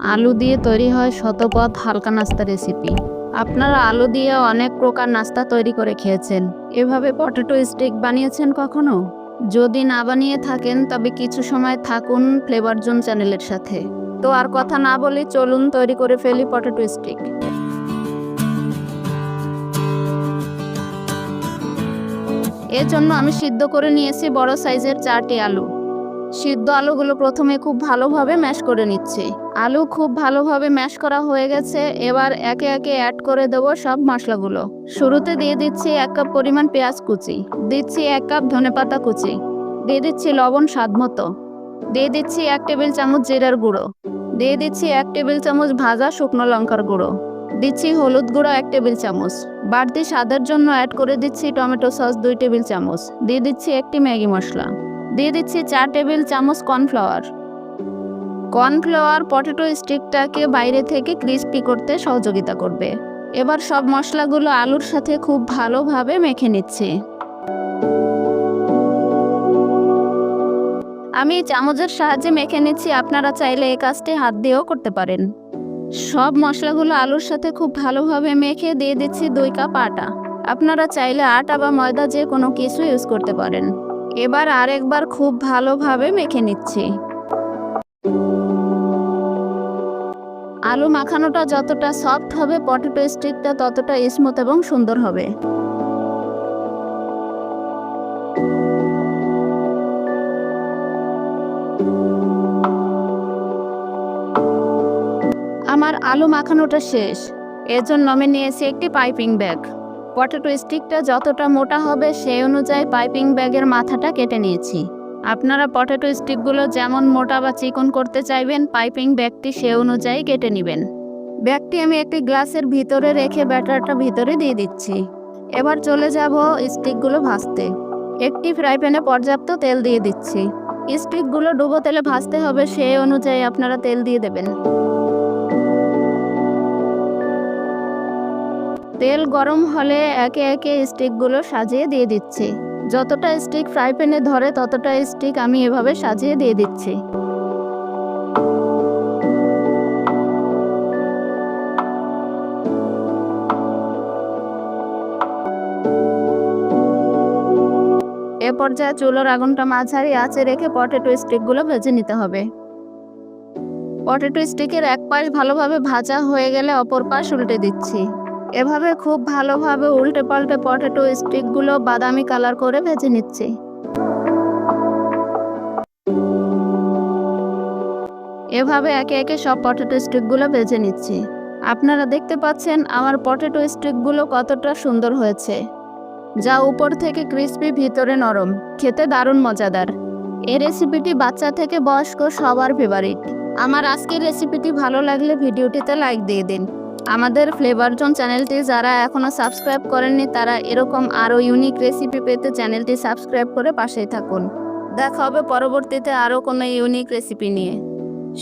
আলু দিয়ে তৈরি হয় শতপথ হালকা নাস্তা রেসিপি আপনারা আলু দিয়ে অনেক প্রকার নাস্তা তৈরি করে খেয়েছেন। এভাবে পটেটো স্টিক বানিয়েছেন কখনো? যদি না বানিয়ে থাকেন, তবে কিছু সময় থাকুন ফ্লেভার জোন চ্যানেলের সাথে। তো আর কথা না বলে চলুন তৈরি করে ফেলি পটেটো স্টিক এর জন্য আমি সিদ্ধ করে নিয়েছি বড় সাইজের চারটি আলু। সিদ্ধ আলুগুলো প্রথমে খুব ভালোভাবে ম্যাশ করে নিচ্ছি। আলু খুব ভালোভাবে ম্যাশ করা হয়ে গেছে, এবার একে একে অ্যাড করে দেব সব মশলাগুলো। শুরুতে দিয়ে দিচ্ছি এক কাপ পরিমাণ পেঁয়াজ কুচি, দিচ্ছি এক কাপ ধনেপাতা কুচি, দিয়ে দিচ্ছি লবণ স্বাদ মতো, দিয়ে দিচ্ছি এক টেবিল চামচ জিরার গুঁড়ো, দিয়ে দিচ্ছি এক টেবিল চামচ ভাজা শুকনো লঙ্কার গুঁড়ো, দিচ্ছি হলুদ গুঁড়ো এক টেবিল চামচ, বাড়তি স্বাদের জন্য অ্যাড করে দিচ্ছি টমেটো সস দুই টেবিল চামচ, দিয়ে দিচ্ছি একটি ম্যাগি মশলা। দিয়ে দিচ্ছি চার টেবিল চামচ কর্নফ্লাওয়ার। কর্নফ্লাওয়ার পটেটো স্টিকটাকে বাইরে থেকে ক্রিস্পি করতে সহযোগিতা করবে। এবার সব মশলাগুলো আলুর সাথে খুব ভালোভাবে মেখে নিচ্ছি। আমি চামচের সাহায্যে মেখে নিচ্ছি, আপনারা চাইলে এই কাজটি হাত দিয়েও করতে পারেন। সব মশলাগুলো আলুর সাথে খুব ভালোভাবে মেখে দিয়ে দিচ্ছি দুই কাপ আটা। আপনারা চাইলে আটা বা ময়দা যে কোনো কিছু ইউজ করতে পারেন। এবার আরেকবার খুব ভালোভাবে মেখে নিচ্ছি। আলু মাখানোটা যতটা সফট হবে পটেটো স্টিকটা ততটা স্মুথ এবং সুন্দর হবে। আমার আলু মাখানোটা শেষ। এর জন্য আমি নিয়েছি একটি পাইপিং ব্যাগ পটেটো স্টিকটা যতটা মোটা হবে সেই অনুযায়ী পাইপিং ব্যাগের মাথাটা কেটে নিয়েছি। আপনারা পটেটো স্টিকগুলো যেমন মোটা বা চিকন করতে চাইবেন, পাইপিং ব্যাগটি সে অনুযায়ী কেটে নেবেন। ব্যাগটি আমি একটি গ্লাসের ভিতরে রেখে ব্যাটারটা ভিতরে দিয়ে দিচ্ছি। এবার চলে যাব স্টিকগুলো ভাজতে। একটি ফ্রাই প্যানে পর্যাপ্ত তেল দিয়ে দিচ্ছি। স্টিকগুলো ডুবো তেলে ভাজতে হবে সেই অনুযায়ী আপনারা তেল দিয়ে দেবেন। তেল গরম হলে একে একে স্টিকগুলো সাজিয়ে দিয়ে দিচ্ছি। যতটা স্টিক ফ্রাই প্যানে ধরে, ততটা স্টিক আমি এভাবে সাজিয়ে দিয়ে দিচ্ছি। এ পর্যায়ে চুলোর আগুনটা মাঝারি আঁচে রেখে পটেটো স্টিকগুলো ভেজে নিতে হবে। পটেটো স্টিকের এক পাশ ভালোভাবে ভাজা হয়ে গেলে অপর পাশ উল্টে দিচ্ছি। এভাবে খুব ভালোভাবে উল্টে পাল্টে পটেটো স্টিকগুলো বাদামি কালার করে ভেজে নিচ্ছি। এভাবে একে একে সব পটেটো স্টিকগুলো ভেজে নিচ্ছি। আপনারা দেখতে পাচ্ছেন আমার পটেটো স্টিকগুলো কতটা সুন্দর হয়েছে। যা উপর থেকে ক্রিস্পি ভিতরে নরম। খেতে দারুণ মজাদার। এই রেসিপিটি বাচ্চা থেকে বয়স্ক সবার ফেভারিট আমার আজকের রেসিপিটি ভালো লাগলে ভিডিওটিতে লাইক দিয়ে দিন। আমাদের ফ্লেভার জোন চ্যানেলটি যারা এখনও সাবস্ক্রাইব করেননি, তারা এরকম আরও ইউনিক রেসিপি পেতে চ্যানেলটি সাবস্ক্রাইব করে পাশেই থাকুন। দেখা হবে পরবর্তীতে আরও কোনো ইউনিক রেসিপি নিয়ে।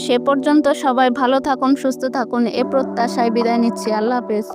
সে পর্যন্ত সবাই ভালো থাকুন, সুস্থ থাকুন, এ প্রত্যাশায় বিদায় নিচ্ছি। আল্লাহ হাফেজ।